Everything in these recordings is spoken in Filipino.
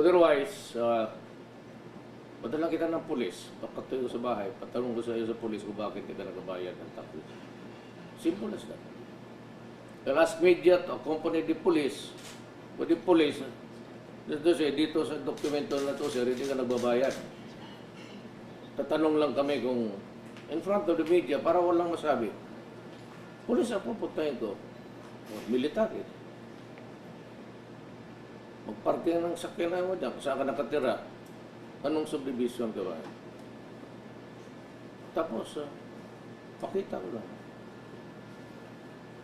Otherwise, uh, padala kita ng pulis, papatuyo sa bahay, patanong ko sa iyo sa pulis kung bakit kita nagbabayad ng taxes. Simple as that. They'll ask media to accompany the police. With the police, dito siya, dito sa dokumento na to, sir, hindi ka nagbabayad. Tatanong lang kami kung in front of the media para walang masabi. Pulis ang pupuntahin ko. Military. Magparking ng sakyanan mo dyan, saan ka nakatira. Anong subdivision ka ba? Tapos, ah, pakita ko lang.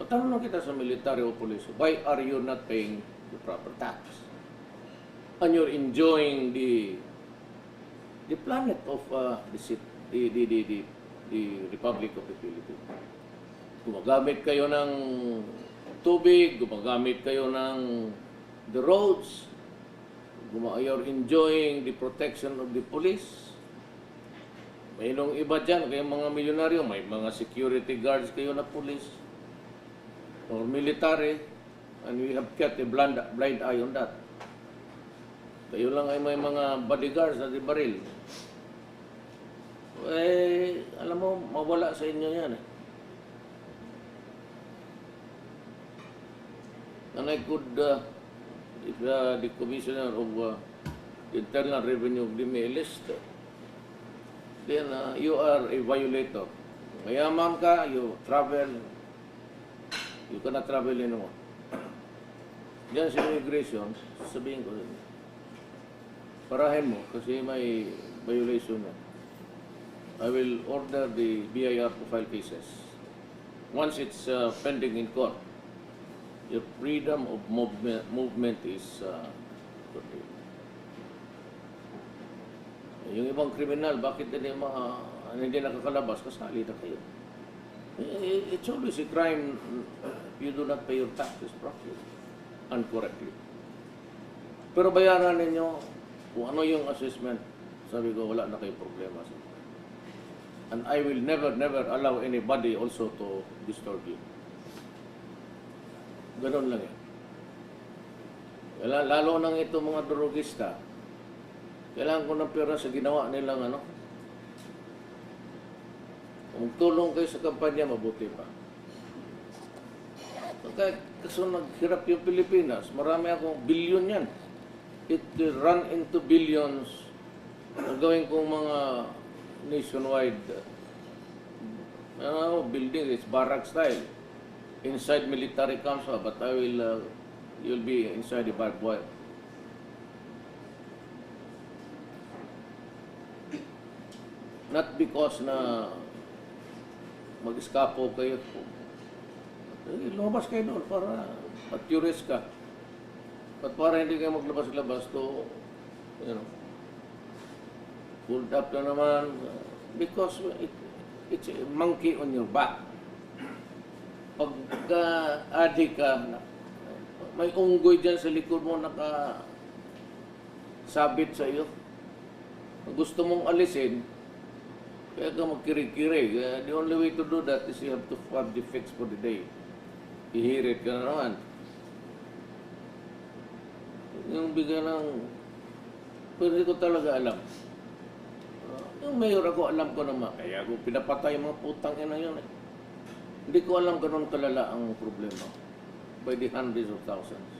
Patanong kita sa military o police, why are you not paying the proper tax? And you're enjoying the the planet of uh, the, the, the, the, the, the Republic of the Philippines. Gumagamit kayo ng tubig, gumagamit kayo ng the roads, you're enjoying the protection of the police. May nung iba dyan, kayong mga milyonaryo, may mga security guards kayo na police or military, and we have kept a blind, blind eye on that. Kayo lang ay may mga bodyguards na di baril. Eh, alam mo, mawala sa inyo yan eh. And I could, uh, if uh, the Commissioner of uh, Internal Revenue me a list, then uh, you are a violator. Mayaman ka, you travel, you cannot travel anymore. Diyan sa immigration, sabihin ko. Parahin mo kasi may violation na. I will order the BIR to file cases. Once it's uh, pending in court, your freedom of movement, movement is uh. Yung ibang kriminal, bakit hindi, mga, hindi nakakalabas? Kasali na kayo. Eh, It's always a crime if you do not pay your taxes properly and correctly. Pero bayaran ninyo kung ano yung assessment. Sabi ko, wala na kayong problema. And I will never, never allow anybody also to disturb you. Ganon lang. Kailangan, lalo nang ito mga drogista, kailangan ko ng pera sa ginawa nilang ano. Kung tulong kayo sa kampanya, mabuti pa. Kaya kaso naghirap yung Pilipinas, marami akong billion yan. It will run into billions. Gagawin kong mga nationwide uh, building, it's barrack style. Inside military camps, ah, but I will, uh, you'll be inside the barbed wire. Not because na mag-escapo kayo. Eh, lumabas kayo doon para at-curious ka. At para hindi kayo maglabas-labas to, you know, pulled up na naman because it, it's a monkey on your back. Pagka adik ka, may unggoy dyan sa likod mo naka sabit sa iyo. Gusto mong alisin, kaya ka magkiri-kiri. Uh, the only way to do that is you have to have the fix for the day. Ihirit ka na naman. Yung bigyan ng... Pero ko talaga alam. Yung mayor ako, alam ko naman. Kaya ako pinapatay mga putang ina yun eh. Hindi ko alam ganun kalala ang problema. By the hundreds of thousands.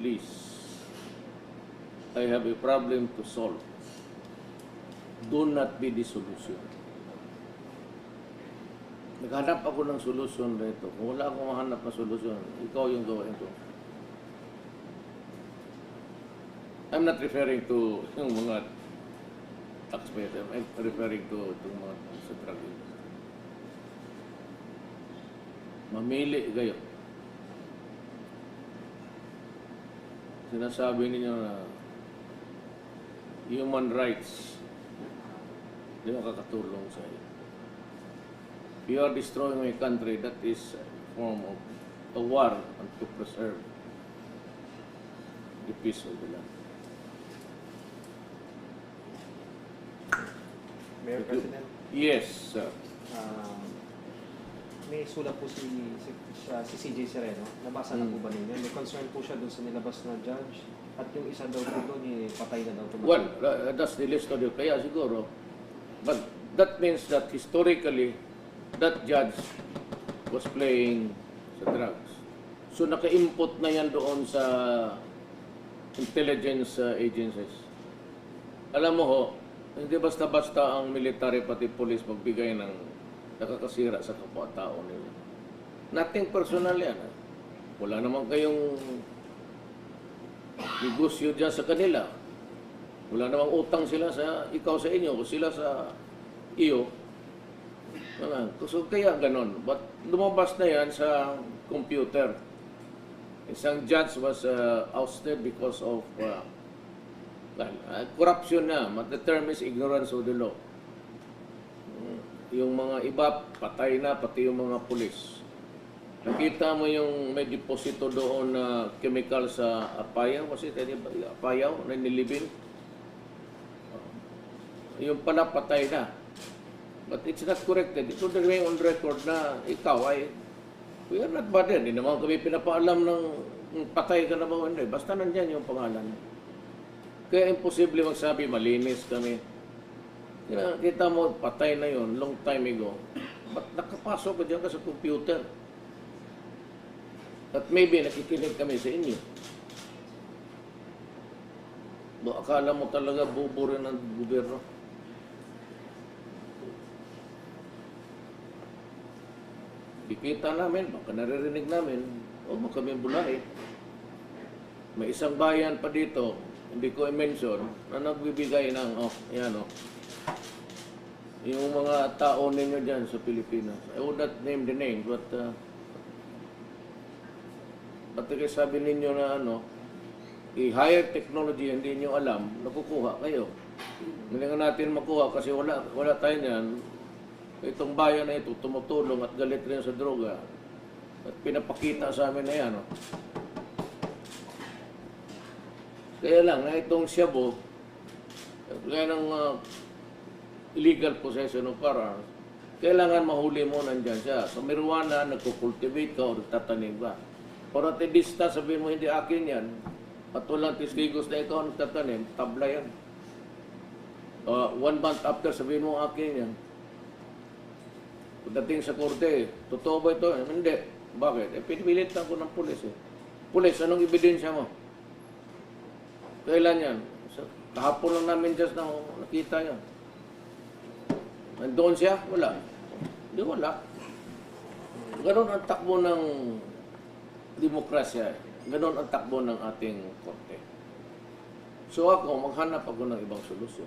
Please. I have a problem to solve. Do not be the solution. Naghanap ako ng solusyon dito. Kung wala akong mahanap na solusyon, ikaw yung gawin ko. I'm not referring to yung mga taxpayers. I'm referring to itong mga sa drug Mamili kayo. Sinasabi ninyo na human rights hindi makakatulong sa iyo. If you are destroying my country, that is a form of a war and to preserve the peace of the land. Mayor President, Yes, sir. um, may sulat po si, si, siya- si CJ Sereno. Nabasa na po Hmm. ba ninyo? May concern po siya doon sa nilabas na judge. At yung isa daw po doon, eh, patay na daw. tumatay. Well, uh, that's the list of the kaya siguro. But that means that historically, that judge was playing sa drugs. So naka-input na yan doon sa intelligence uh, agencies. Alam mo ho, hindi basta-basta ang military pati police magbigay ng nakakasira sa kapwa-tao nila. Nothing personal yan. ah. Wala naman kayong negosyo dyan sa kanila. Wala namang utang sila sa ikaw sa inyo o sila sa iyo. Wala. So kaya ganon. But lumabas na yan sa computer. Isang judge was uh, ousted because of uh, well, uh, corruption na. But the term is ignorance of the law. Yung mga iba, patay na, pati yung mga pulis. Nakita mo yung may deposito doon na chemical sa apayaw, kasi ba, apayaw na nilibing. Yung pala patay na. But it's not corrected. Ito remain on record na ikaw ay we are not bad Hindi naman kami pinapaalam ng patay ka na ba hindi. Basta nandyan yung pangalan. Kaya imposible magsabi malinis kami. Kita mo, patay na yon long time ago. Ba't nakapasok ka dyan ka sa computer? At maybe nakikinig kami sa inyo. Do, akala mo talaga buburin ng gobyerno? Kikita namin, baka naririnig namin, huwag mo kami bulahin. May isang bayan pa dito, hindi ko i-mention, na nagbibigay ng, oh, yan oh, yung mga tao ninyo dyan sa Pilipinas. I would not name the name, but uh, Ba't kayo sabi ninyo na ano, i-higher technology, hindi nyo alam, nakukuha kayo. Hindi natin makuha kasi wala, wala tayo niyan. Itong bayan na ito, tumutulong at galit rin sa droga. At pinapakita sa amin na yan. Oh. Kaya lang, na itong Shabu, kaya ng uh, illegal possession of firearms, kailangan mahuli mo nandyan siya. Sa marijuana, nagkukultivate ka o nagtatanim ka. Para tedista, sabihin mo hindi akin yan, at walang testigos na ikaw nagtatanim, tabla yan. Uh, one month after, sabihin mo akin yan. Pagdating sa korte, totoo ba ito? Eh, hindi. Bakit? Eh, pinipilit lang ko ng pulis eh. Pulis, anong ebidensya mo? Kailan yan? Sa, kahapon lang namin just na nakita yan. Nandoon siya? Wala. Hindi wala. Ganon ang takbo ng demokrasya. Ganon ang takbo ng ating korte. So ako, maghanap ako ng ibang solusyon.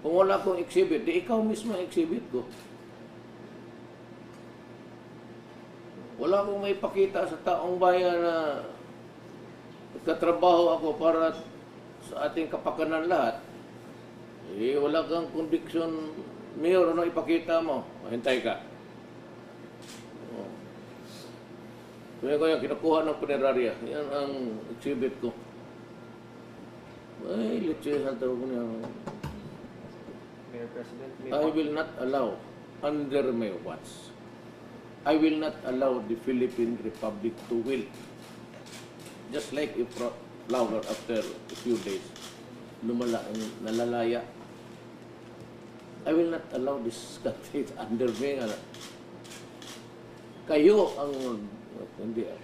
Kung wala akong exhibit, di ikaw mismo ang exhibit ko. Wala akong may pakita sa taong bayan na nagkatrabaho ako para sa ating kapakanan lahat. Eh, wala kang conviction, Mayor, ano ipakita mo? Hintay ka. Oh. Kaya ko yan, kinukuha ng punerarya. Yan ang exhibit ko. Ay, litsehan tawag ko niya. Mayor President, may I will not allow, under my watch, I will not allow the Philippine Republic to wilt. Just like a pro- flower after a few days, lumala, nalalaya. I will not allow this country under me. Ano. Kayo ang, hindi, ah.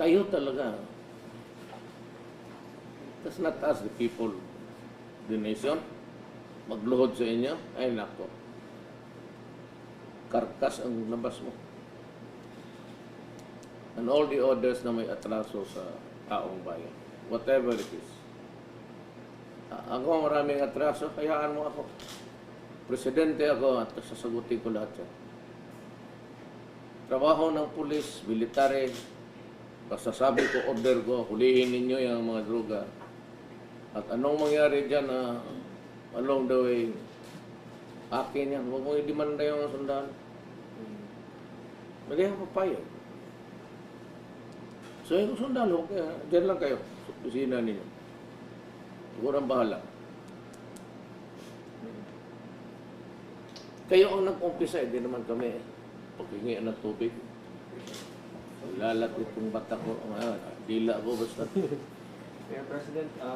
kayo talaga. That's not us, the people, the nation, magluhod sa inyo, ay nako. Karkas ang labas mo. And all the orders na may atraso sa taong bayan. Whatever it is. Ako maraming atraso, hayaan mo ako. Presidente ako at sasagutin ko lahat yan. Trabaho ng pulis, military, sasabi ko, order ko, hulihin ninyo yung mga droga. At anong mangyari dyan na along the way, akin yan. Huwag mo i-demanda yung sundalo. Hindi ako papayag. So yung sundalo, kaya, dyan lang kayo, kusina ninyo. Siguro ang bahala. Kayo ang nag-umpisa, hindi naman kami paghingi ng tubig. Lalat itong bata ko, ah, dila ko basta. Mayor President, ah,